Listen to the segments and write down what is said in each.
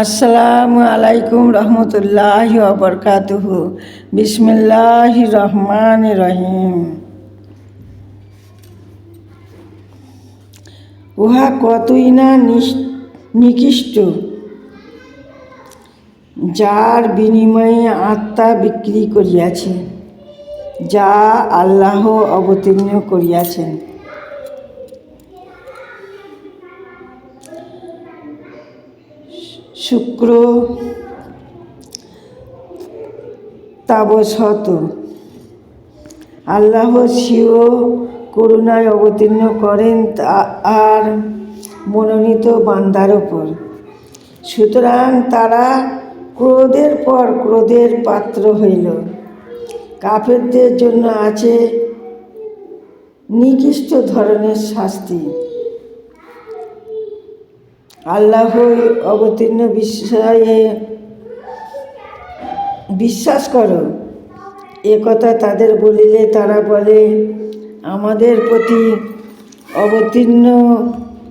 আসসালামু আলাইকুম রহমতুল্লাহ বরকাতুহ। বিসমিল্লাহ রহমান রহিম। উহা কতই না নিকৃষ্ট, যার বিনিময়ে আত্মা বিক্রি করিয়াছে, যা আল্লাহ অবতীর্ণ করিয়াছেন। শুক্র তাবশত আল্লাহ সিও করুণায় অবতীর্ণ করেন আর মনোনীত বান্দার ওপর সুতরাং তারা ক্রোধের পর ক্রোধের পাত্র হইল। কাফেরদের জন্য আছে নিকৃষ্ট ধরনের শাস্তি। আল্লাহ অবতীর্ণ বিষয়ে বিশ্বাস করো। এ কথা তাদের বলিলে তারা বলে, আমাদের প্রতি অবতীর্ণ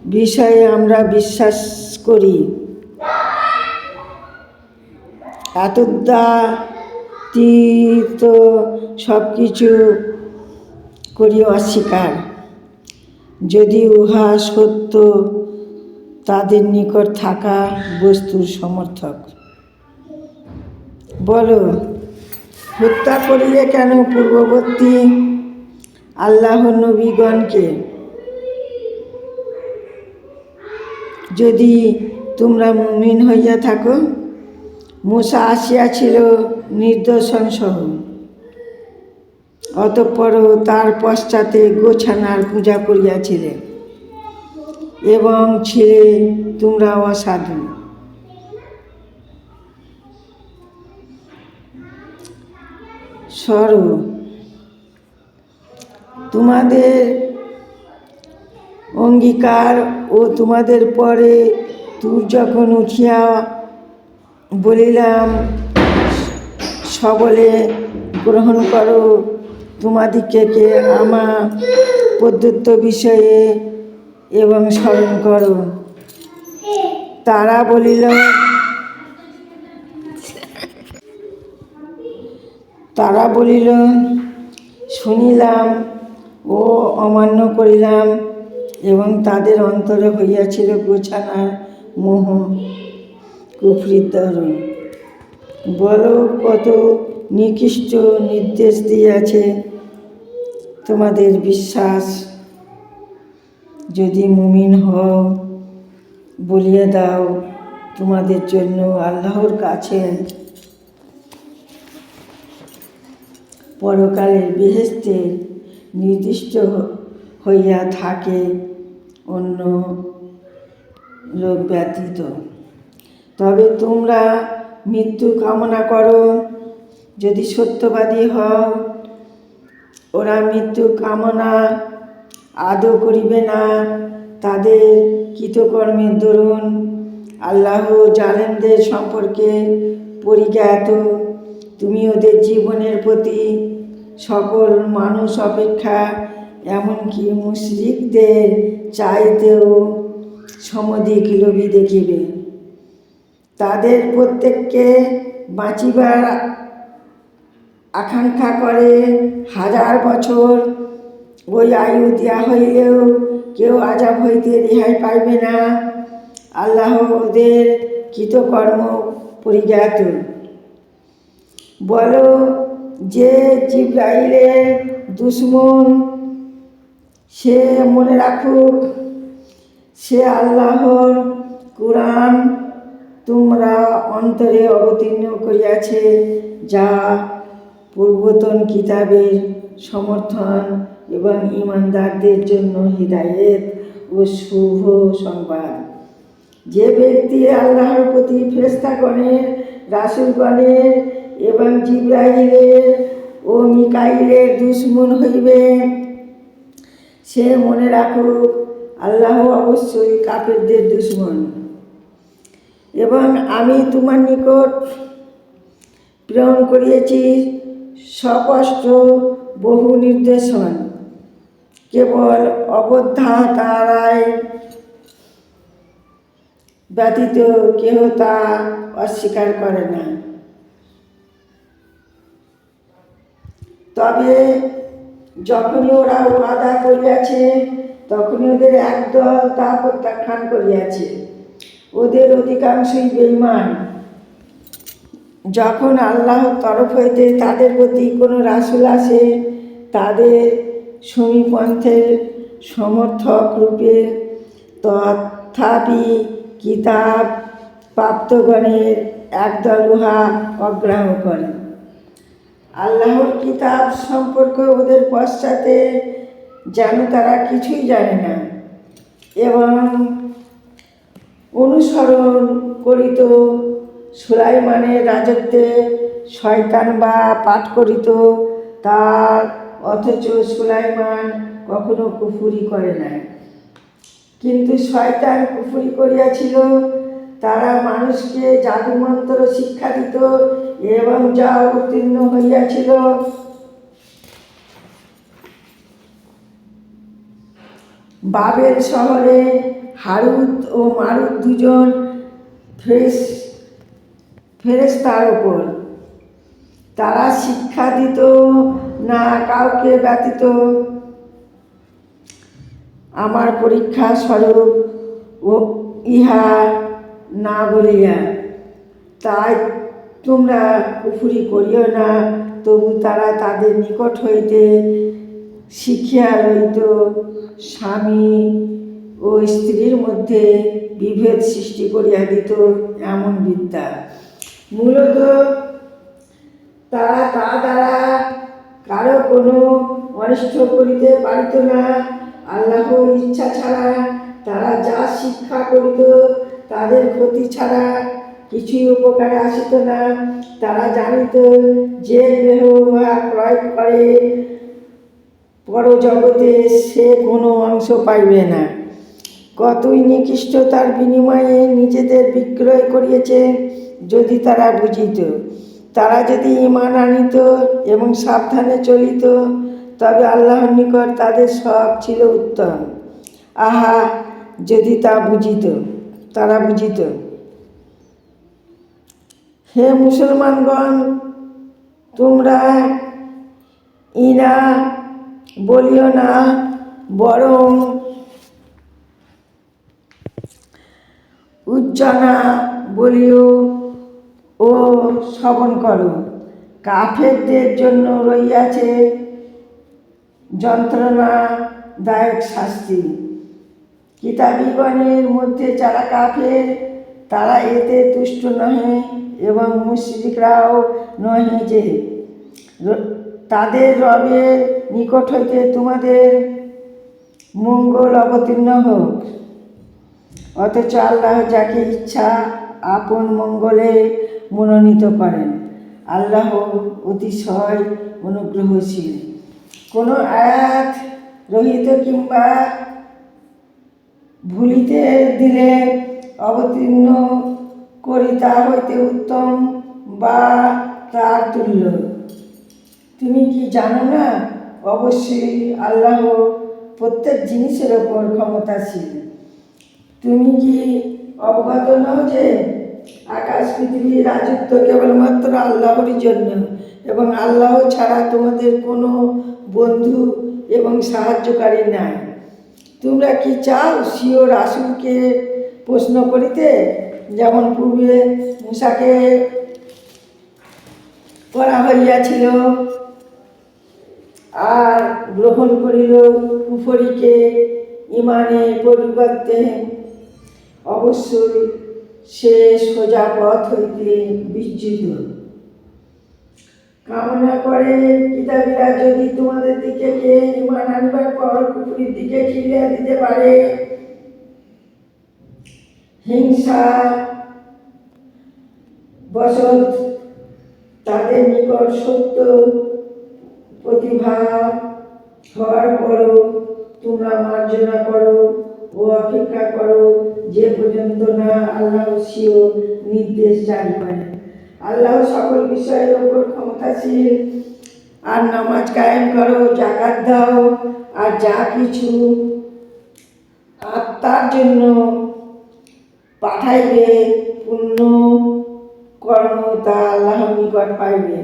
বিষয়ে আমরা বিশ্বাস করি। এতদাতীত সব কিছু করি অস্বীকার। যদি উহা সত্য তাদের নিকট থাকা বস্তুর সমর্থক। বলো, হত্যা করিলে কেন পূর্ববর্তী আল্লাহ নবীগণকে? যদি তোমরা মুমিন হইয়া থাকো, মূসা আসিয়াছিল নির্দর্শন সহ অতঃপর তার পশ্চাতে গোছানার পূজা করিয়াছিলে এবং ছিলে তোমরা অসাধু। সর। তোমাদের অঙ্গীকার ও তোমাদের পরে তুর যখন উঠিয়া বলিলাম, সবলে গ্রহণ করো তোমাদিকে আমার প্রদত্ত বিষয়ে এবং স্মরণ করো। তারা বলিল তারা বলিল, শুনিলাম ও অমান্য করিলাম এবং তাদের অন্তরে হইয়াছিল গোছানার মোহ কুফরির দরুন বলো কত নিকৃষ্ট নির্দেশ দিয়াছে তোমাদের বিশ্বাস। যদি মুমিন হও, বলিয়ে দাও তোমাদের জন্য আল্লাহর কাছে। পরকালের বেহেস্তে নির্দিষ্ট হইয়া থাকে, অন্য লোক ব্যতীত। তবে তোমরা মৃত্যু কামনা করো, যদি সত্যবাদী হও, ওরা মৃত্যু কামনা আদৌ করিবে না তাদের কৃতকর্মের দরুন। আল্লাহ জালেনদের সম্পর্কে পরিজ্ঞাত। তুমি ওদের জীবনের প্রতি সকল মানুষ অপেক্ষা, এমনকি মুশরিকদের চাইতেও সমধিক লোভী দেখিবে। তাদের প্রত্যেককে বাঁচিবার আকাঙ্ক্ষা করে হাজার বছর ওই আয়ু দেওয়া হইলেও কেউ আজাব হইতে রেহাই পাইবে না। আল্লাহ ওদের কৃতকর্ম পরিজ্ঞাত। বলো যে জিব্রাইলের দুশ্মন সে মনে রাখুক, সে আল্লাহর কোরআন তোমরা অন্তরে অবতীর্ণ করিয়াছে, যা পূর্বতন কিতাবের সমর্থন এবং ইমানদারদের জন্য হৃদায়ত ও শুভ সংবাদ। যে ব্যক্তি আল্লাহর প্রতি ফেরেস্তাগণের রাসুলগণের এবং জিব্রাইলের ও মিকাইলের দুশ্মন হইবে, সে মনে রাখুক, আল্লাহ অবশ্যই কাফেরদের দুশ্মন। এবং আমি তোমার নিকট প্রেরণ করিয়েছি স্পষ্ট বহু নির্দেশন। কেবল অবদ্ধা তারায় ব্যতীত কেহ তা অস্বীকার করে না। তবে যখনই ওরা ওয়াদা করিয়াছে, তখনই ওদের একদল তা প্রত্যাখ্যান করিয়াছে। ওদের অধিকাংশই বেইমান যখন আল্লাহর তরফ হইতে তাদের প্রতি কোনো রাসুল আসে, তাদের সমীপন্থের সমর্থক রূপে তথাপি কিতাব প্রাপ্তগণের একদল উহা অগ্রাহ্য করে। আল্লাহর কিতাব সম্পর্কে ওদের পশ্চাতে যেন তারা কিছুই জানে না এবং অনুসরণ করিত সুলাইমানের রাজত্বে শয়তান বা পাঠ করিত তার অথচ সুলাইমান কখনো কুফুরি করে নাই। কিন্তু শয়তান কুফুরি করিয়াছিল, তারা মানুষকে জাদুমন্ত্র শিক্ষা দিত এবং যা উত্তীর্ণ হইয়াছিল। বাবেল শহরে হারুত ও মারুত দুজন ফেরেস ফেরেস্তার ওপর তারা শিক্ষা দিত, না কাউকে ব্যতীত। আমার পরীক্ষা স্বরূপ ও ইহা না বলিয়া। তাই তোমরা কুফুরি করিও না, তবু তারা তাদের নিকট হইতে শিখিয়া লইত স্বামী ও স্ত্রীর মধ্যে বিভেদ সৃষ্টি করিয়া দিত এমন বিদ্যা। মূলত তারা তা দ্বারা কারও কোনো অনিষ্ট করিতে পারিত না। আল্লাহর ইচ্ছা ছাড়া তারা যা শিক্ষা করিত, তাদের ক্ষতি ছাড়া কিছুই উপকারে আসিত না। তারা জানিত যে গ্রহ উহা ক্রয় করে, পরজগতে সে কোনো অংশ পাইবে না। কতই নিকৃষ্টতার বিনিময়ে নিজেদের বিক্রয় করিয়েছে যদি তারা বুঝিত। তারা যদি ইমান আনিত এবং সাবধানে চলিত, তবে আল্লাহর নিকট তাদের সব ছিল উত্তম। আহা, যদি তা বুঝিত, তারা বুঝিত। হে মুসলমানগণ, তোমরা ইনা বলিও না, বরং উজ্জনা বলিও ও শ্রবণ করো। কাফেরদের জন্য রইয়াছে যন্ত্রণাদায়ক শাস্তি। কিতাবিগণের মধ্যে যারা কাফের, তারা এতে তুষ্ট নহে এবং মুশ্রিকরাও নহে যে, তাদের রবের নিকট হইতে তোমাদের মঙ্গল অবতীর্ণ হোক। অথচ আল্লাহ যাকে ইচ্ছা আপন মঙ্গলে মনোনীত করেন। আল্লাহ অতিশয় অনুগ্রহশীল। কোনো আয়াত রহিত কিংবা ভুলিতে দিলে অবতীর্ণ করি তা হইতে উত্তম বা তার তুল্য। তুমি কি জানো না? অবশ্যই আল্লাহ প্রত্যেক জিনিসের ওপর ক্ষমতাশীল। তুমি কি অবগত নও যে আকাশ পৃথিবীর রাজত্ব কেবলমাত্র আল্লাহরই জন্য এবং আল্লাহ ছাড়া তোমাদের কোনো বন্ধু এবং সাহায্যকারী নাই। তোমরা কি চাও সিও রাসুলকে প্রশ্ন করিতে? যেমন পূর্বে মূসাকে করা হইয়াছিল, আর গ্রহণ করিল কুফরিকে ইমানের পরিবর্তে অবশ্যই সে সোজা পথ হইতে বিচ্যুত। কামনা করে কিতাবীরা যদি তোমাদের দিকে কে ইমান আনবার পর কুফরির দিকে ফিরিয়ে দিতে পারে, হিংসা, বসত, তাদের নিকট সত্য প্রতিভা হওয়ার পরও তোমরা মার্জনা করো। ও অপেক্ষা করো, যে পর্যন্ত না আল্লাহ সিও নির্দেশ জারি করেন আল্লাহ সকল বিষয়ের ওপর ক্ষমতাশীল। আর নামাজ কায়েম করো, জাকাত দাও, আর যা কিছু আত্মার জন্য পাঠাইবে, পুণ্য কর্ম তা আল্লাহর নিকট পাইবে।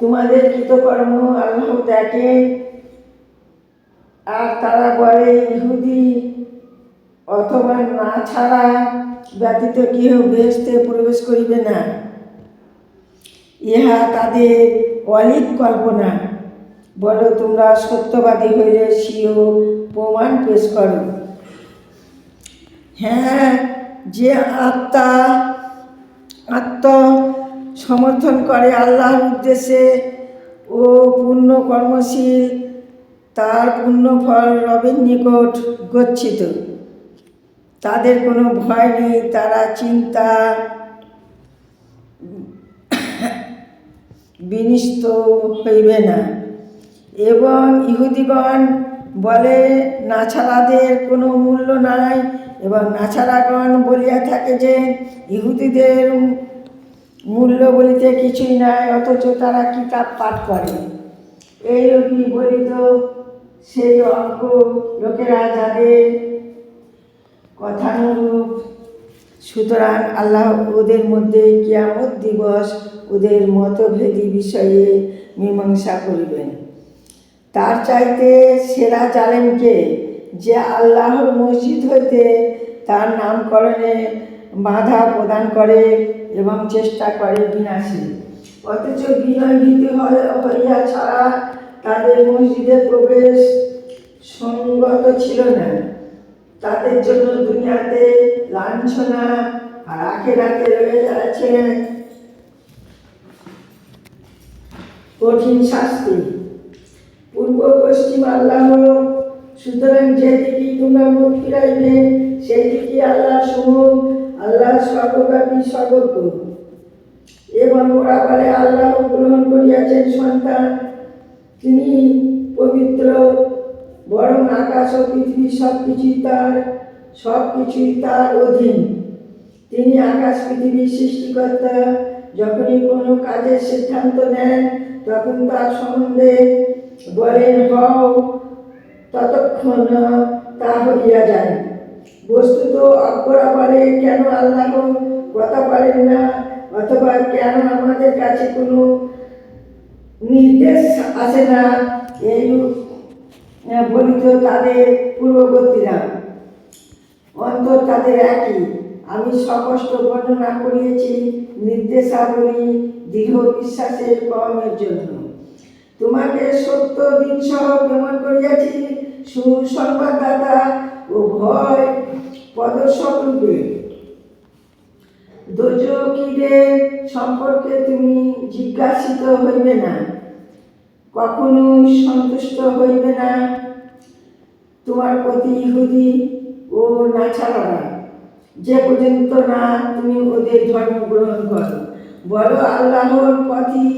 তোমাদের কৃতকর্ম আল্লাহ দেখে আর তারা বলে, ইহুদি অথবা না ছাড়া ব্যতীত কেউ বেহেস্তে প্রবেশ করিবে না। ইহা তাদের অলিক কল্পনা। বলো, তোমরা সত্যবাদী হইলে সিও প্রমাণ পেশ করো। হ্যাঁ যে আত্মা আত্ম সমর্থন করে আল্লাহর উদ্দেশ্যে ও পূর্ণ কর্মশীল তার পূর্ণ ফল রবের নিকট গচ্ছিত। তাদের কোনো ভয় নেই, তারা চিন্তা বিনিষ্ট হইবে না। এবং ইহুদিগণ বলে নাছাড়াদের কোনো মূল্য নাই। এবং নাছাড়াগণ বলিয়া থাকে যে, ইহুদিদের মূল্য বলিতে কিছুই নাই, অথচ তারা কিতাব পাঠ করে। এইরূপই বলিত সেই অল্প লোকেরা যাদের কথানুরূপ। সুতরাং আল্লাহ ওদের মধ্যে কিয়ামত দিবস ওদের মতভেদী বিষয়ে মীমাংসা করিবেন। তার চাইতে সেরা জালেমকে যে আল্লাহর মসজিদ হইতে তার নামকরণে বাধা প্রদান করে এবং চেষ্টা করে বিনাশী। অথচ বিনয় ভীতি হইয়া ছাড়া তাদের মসজিদে প্রবেশ সঙ্গত ছিল না। তাদের জন্য দুনিয়াতে লাঞ্ছনা আর আখেরাতে রয়ে যাচ্ছে কঠিন শাস্তি। পূর্ব পশ্চিম আল্লাহ সুতরাং যেদিকে তোমরা মুখ ফিরাইবে সেই দিকে আল্লাহ সুমুখ, আল্লাহ সর্বব্যাপী সর্বজ্ঞ। এবং ওরা বলে, আল্লাহ গ্রহণ করিয়াছেন সন্তান তিনি পবিত্র, বরং আকাশ ও পৃথিবী সব কিছুই তার সব কিছুই তার অধীন। তিনি আকাশ, পৃথিবীর সৃষ্টিকর্তা। যখনই কোনো কাজের সিদ্ধান্ত নেন, তখন তার সম্বন্ধে বলেন, হও, ততক্ষণ তা হইয়া যায়। বস্তুত অজ্ঞরা বলে, কেন আল্লাহ কথা বলেন না? অথবা কেন আমাদের কাছে কোনো নির্দেশ আসে না, এই বলিত তাদের পূর্ববর্তীরা। অন্তর তাদের একই। আমি স্পষ্ট বর্ণনা করিয়েছি নির্দেশাবলী দৃঢ় বিশ্বাসের কর্মের জন্য। তোমাকে সত্য দিন সহ প্রমাণ করিয়াছি সুসংবাদদাতা ও ভয় প্রদর্শক রূপে। দোজকিদের সম্পর্কে তুমি জিজ্ঞাসিত হইবে না। কখনো সন্তুষ্ট হইবে না। তোমার প্রতি ইহুদি ও নাছাড়ারা, যে পর্যন্ত না তুমি ওদের ধর্ম গ্রহণ করো। বড় আল্লাহর পথই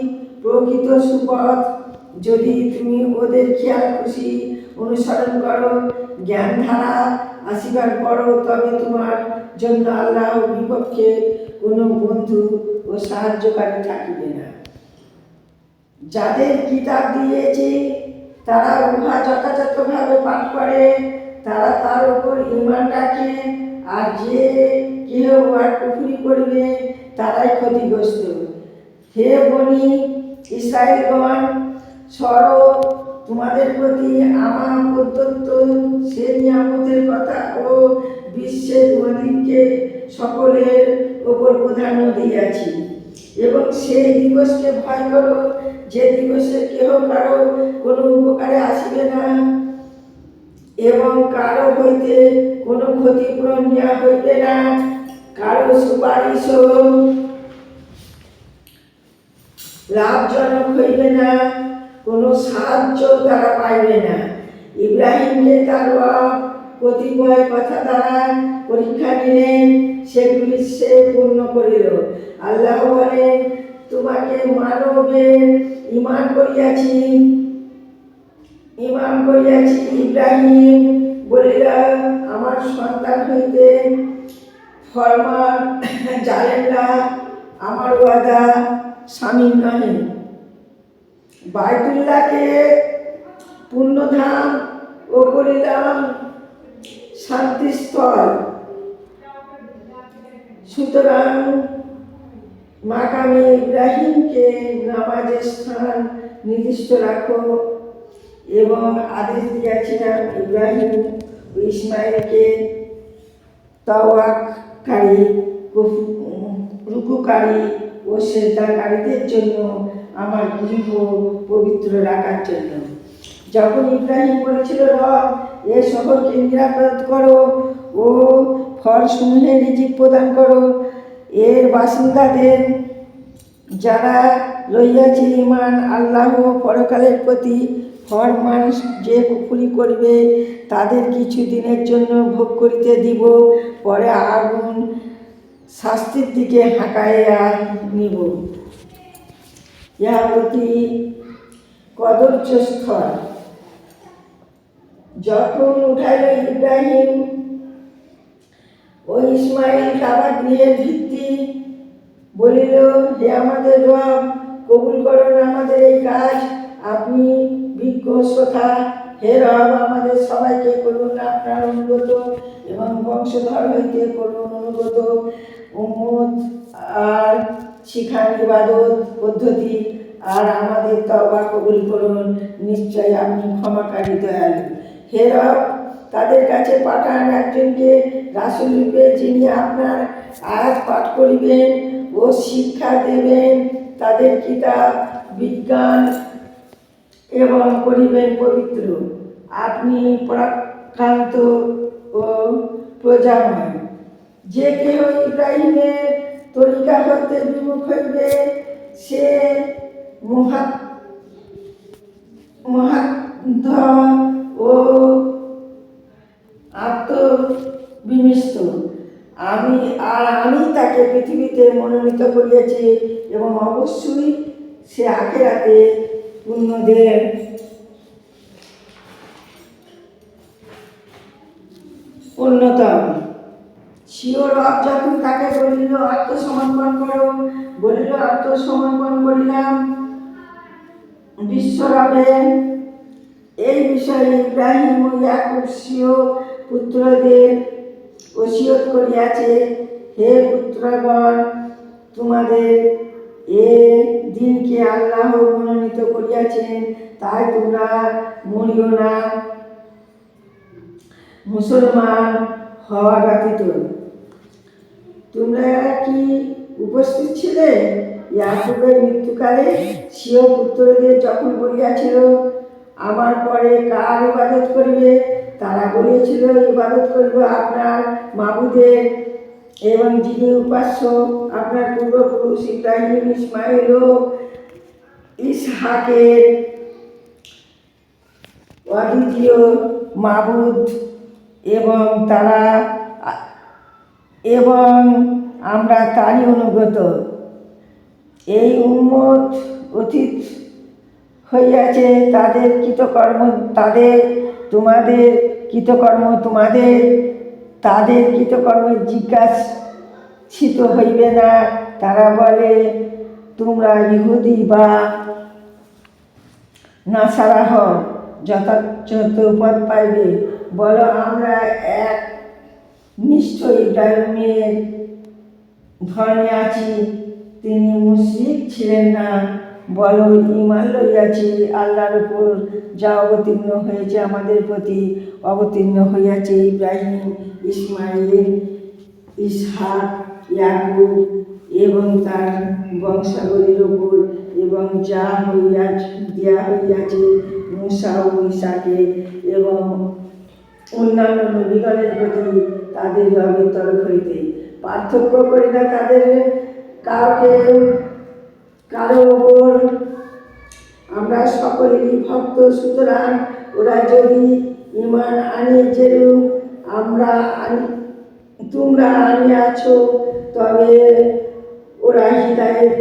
প্রকৃত সুপথ। যদি তুমি ওদের খেয়াল খুশি অনুসরণ করো জ্ঞান ধারা আসিবার পরও তবে তোমার জন্য আল্লাহ বিপক্ষে কোনো বন্ধু ও সাহায্যকারী থাকিবে না। যাদের কিতাব দিয়েছে, তারা উহা যথাযথভাবে পাঠ করে, তারা তার উপর ইমান রাখে, আর যে কেউ উহার কুফুরি করবে, তারাই ক্ষতিগ্রস্ত। হে বনি ইসরায়েলগণ, সর, তোমাদের প্রতি আমার প্রদত্ত সে নিয়ামতের কথা ও বিশ্বের তোমাদেরকে সকলের ওপর প্রাধান্য দিয়াছি। এবং সেই দিবসকে ভয় করো, যে দিবসে কেহ কারও কোনো উপকারে আসিবে না। এবং কারও হইতে কোনো ক্ষতিপূরণ নেওয়া হইবে না। কারও সুপারিশও লাভজনক হইবে না। কোনো সাহায্য তারা পাইবে না। ইব্রাহিমকে তার কতিপয় কথা দ্বারা পরীক্ষা নিলেন, সেগুলি সে পূর্ণ করিল। আল্লাহ বলেন তোমাকে মানবে ইমান করিয়াছি। ইমান করিয়াছি ইব্রাহিম, বলিলা, আমার সন্তান হইতে ফরমান জানেনরা আমার ওয়াদা স্বামী নহে। বাইতুল্লাহকে পুণ্যধাম ও করিলাম শান্তিস্থল। সুতরাং মাকামে ইব্রাহিমকে নামাজের স্থান নির্দিষ্ট রাখো এবং আদেশ দিয়েছিলাম ইব্রাহিম ও ইসমাইলকে তাওয়াককারী রুকুকারী ও সেদ্ধাকারীদের জন্য আমার গৃহ পবিত্র রাখার জন্য। যখন ইব্রাহিম বলেছিল, রব এ শহরকে নিরাপদ করো ও ফলসমূহে রিজিক প্রদান করো। এর বাসিন্দাদের যারা লইয়াছে ইমান আল্লাহ পরকালের প্রতি ফরমান যে কুফুরি করবে, তাদের কিছু দিনের জন্য ভোগ করিতে দিব। পরে আগুন শাস্তির দিকে হাঁকাইয়া নিব। ইহা অতি কদর্য স্থল যখন উঠাইল ইব্রাহিম, ও ইসমাইল কাবা গৃহের ভিত্তি বলিল, হে আমাদের রব, কবুল করুন আমাদের এই কাজ। আপনি বিজ্ঞ শ্রোতা হে রব, আমাদের সবাইকে করুন আপনার অনুগত এবং বংশধর হইতে করুন অনুগত। উম্মত আর শিখান ইবাদত পদ্ধতি আর আমাদের তবা কবুল করুন। নিশ্চয় আপনি ক্ষমাকারী দয়ালু। হে তাদের কাছে পাঠান একজনকে, রাসুল রূপে যিনি আপনার আয়াত পাঠ করিবেন ও শিক্ষা দেবেন, তাদের কিতাব, বিজ্ঞান এবং করিবেন পবিত্র। আপনি প্রাক্রান্ত ও প্রজাময়। যে কেউ ইব্রাহিমের তরিকা হতে বিমুখ হইবে, সে মহাত মহাদ্ধ ও আত্মবিমিষ্ট। আমি আর আমি তাকে পৃথিবীতে মনোনীত করিয়াছি এবং অবশ্যই সে আগে আখেরাতে পুণ্যদের অন্যতম শিওর রব যখন তাকে বলিল, আত্মসমর্পণ করো। বলিল, আত্মসমর্পণ করিলাম বিশ্বরবে এই বিষয়ে ইব্রাহিম ও ইয়াকুব সিও পুত্রদের ওসিয়ত করিয়াছে, হে পুত্রগণ, তোমাদের এ দিনকে আল্লাহ মনোনীত করিয়াছেন, তাই তোমরা মরিও না। মুসলমান হওয়া ব্যতীত। তোমরা কি উপস্থিত ছিলে? ইয়াকুবের মৃত্যুকালে সিও পুত্রদের যখন বলিয়াছিল আমার পরে কার ইবাদত করবে? তারা বলিয়াছিল ইবাদত করবে আপনার মাবুদের এবং যিনি উপাস্য, আপনার পূর্বপুরুষ ইব্রাহিম, ইসমাইল ও ইসহাকের অদ্বিতীয় মাবুদ এবং তারা, এবং আমরা তারই অনুগত। এই উন্মত অতীত হইয়াছে, তাদের কৃতকর্ম, তাদের তোমাদের কৃতকর্ম তোমাদের, তাদের কৃতকর্মের জিজ্ঞাসিত হইবে না। তারা বলে, তোমরা ইহুদি বা নাসারা হও যথাযথ পদ পাইবে। বলো, আমরা এক, নিশ্চয়ই ইব্রাহিমের ধর্মে আছি, তিনি মুসলিম ছিলেন না। বলো, ইমান লইয়াছি, আল্লাহর উপর যা অবতীর্ণ হয়েছে আমাদের প্রতি অবতীর্ণ হইয়াছে ইব্রাহিম ইসমাইল ইসহাক, ইয়াকুব এবং তার বংশাবলীর উপর এবং যা হইয়াছে, দেয়া হইয়াছে মুসা ও ইসাকে এবং অন্যান্য নবীগণের প্রতি তাদের রবের তরফ হইতে পার্থক্য করি না তাদের কাউকে কারও ওপর আমরা সকলেরই ভক্ত, সুতরাং ওরা যদি ইমান আনে যেরূপ আমরা আনি, তোমরা আনিয়াছো তবে ওরা হৃদায়ত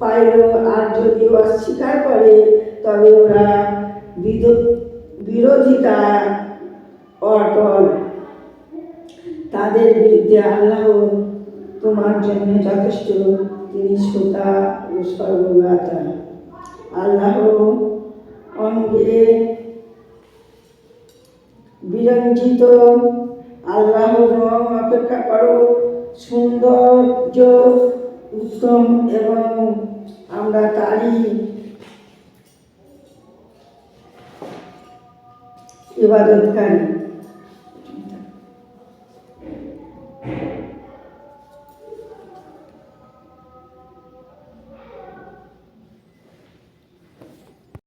পাইল, আর যদি অস্বীকার করে, তবে ওরা বিরোধিতা অটল। তাদের বিরুদ্ধে আল্লাহ তোমার জন্য যথেষ্ট তিনি শ্রোতা ও সর্বজ্ঞাতা আল্লাহ অঙ্গে বিরঞ্জিত আল্লাহ রং অপেক্ষা করো। সৌন্দর্য উত্তম এবং আমরা তারই ইবাদতকারী।